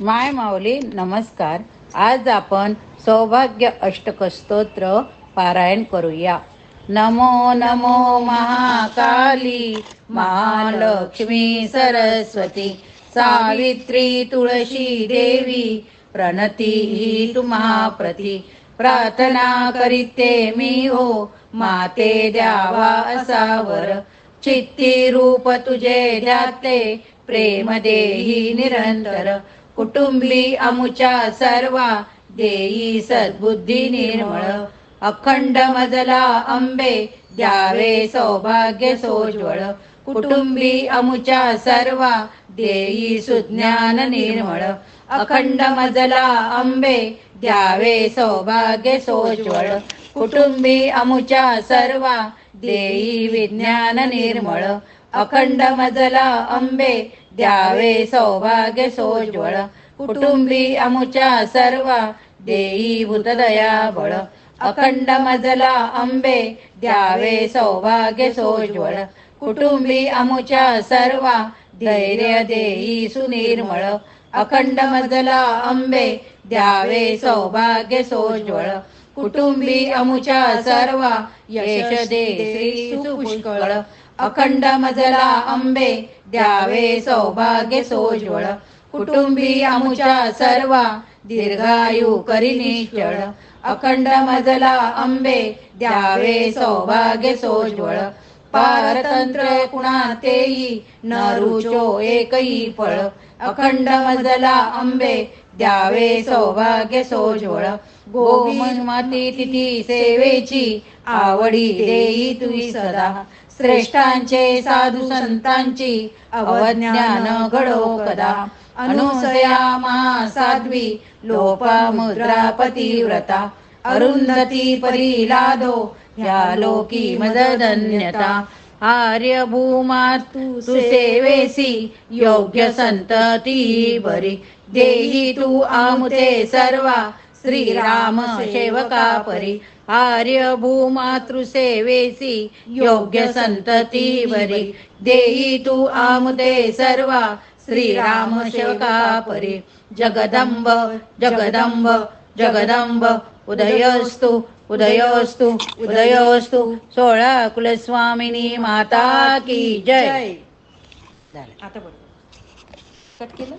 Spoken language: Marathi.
माय माऊली नमस्कार. आज आपण सौभाग्य अष्टक स्तोत्र पारायण करूया. नमो नमो महाकाली महालक्ष्मी सरस्वती सावित्री तुळशी देवी प्रणती ही तुम्हा प्रती प्रार्थना करीते मी हो माते द्यावा असावर चित्ती रूप तुझे ध्याते प्रेम देही निरंतर. कुटुंबी अमुच्या सर्वा देई सद्बुद्धी निर्मळ. अखंड मजला अंबे द्यावे सौभाग्य सोज्वळ. कुटुंबी अमुच्या सर्वा देई सुज्ञान निर्मळ. अखंड मजला अंबे द्यावे सौभाग्य सोज्वळ. कुटुंबी अमुच्या सर्वा देई विज्ञान निर्मळ. अखंड मजला अंबे द्यावे सौभाग्य सोज्वळ. कुटुंबी अमुच्या सर्वा देई भूतदया बळ. अखंड मजला अंबे द्यावे सौभाग्य सोज्वळ. कुटुंबी अमुच्या सर्वा धैर्य देई सुनिर्मळ. अखंड मजला अंबे द्यावे सौभाग्य सोज्वळ. कुटुंबी अमुच्या सर्व यश दे श्री सुपुष्कळ. अखंड मजला अंबे द्यावे सौभाग्य सोज्वळ. कुटुंबी आमुच्या सर्वा दीर्घायु करी निश्चळ अखंड मजला अंबे द्यावे सौभाग्य सोज्वळ. पारतंत्र कुणा तेई न रुचो एकही फळ. अखंड मजला अंबे द्यावे सौभाग्य सोज्वळ. गोमन माती तिथी सेवेची आवडी देई तुई सदा. श्रेष्ठांचे साधू संतांची अवज्ञान घडो कदा. अनुसया महासाध्वी लोपा मुद्रा पतिव्रता अरुंधती परी लादो ह्या लोकी मदधन्यता. आर्य भूमा तू सेवेसी योग्य संतती बरी. देही तू आमुते सर्वा श्रीराम सेवका परी आर्य भूमातृसेवेसी योग्य संतती बरी देई तू आमदे सर्वा श्रीराम सेवका परी जगदंब जगदंब जगदंब उदयस्तु उदयस्तु उदयस्तु सोळा कुलस्वामिनी माता की जय। आता बरोबर कट केलं